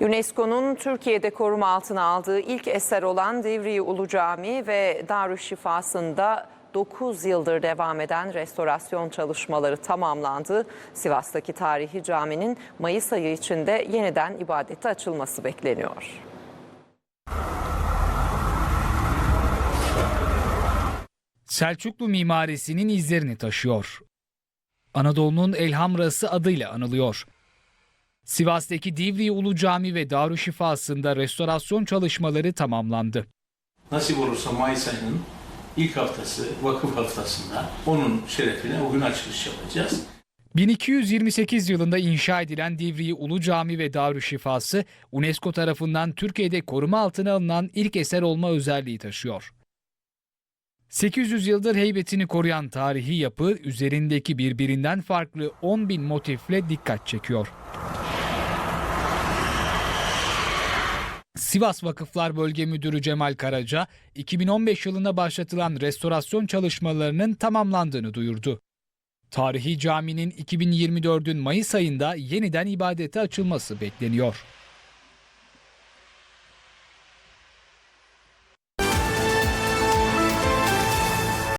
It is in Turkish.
UNESCO'nun Türkiye'de koruma altına aldığı ilk eser olan Divriği Ulu Camii ve Darüşşifası'nda 9 yıldır devam eden restorasyon çalışmaları tamamlandı. Sivas'taki tarihi caminin Mayıs ayı içinde yeniden ibadete açılması bekleniyor. Selçuklu mimarisinin izlerini taşıyor. Anadolu'nun Elhamrası adıyla anılıyor. Sivas'taki Divriği Ulu Cami ve Darüşşifası'nda restorasyon çalışmaları tamamlandı. Nasip olursa Mayıs ayının ilk haftası, vakıf haftasında onun şerefine o gün açılış yapacağız. 1228 yılında inşa edilen Divriği Ulu Cami ve Darüşşifası, UNESCO tarafından Türkiye'de koruma altına alınan ilk eser olma özelliği taşıyor. 800 yıldır heybetini koruyan tarihi yapı üzerindeki birbirinden farklı 10 bin motifle dikkat çekiyor. Sivas Vakıflar Bölge Müdürü Cemal Karaca, 2015 yılında başlatılan restorasyon çalışmalarının tamamlandığını duyurdu. Tarihi caminin 2024'ün Mayıs ayında yeniden ibadete açılması bekleniyor.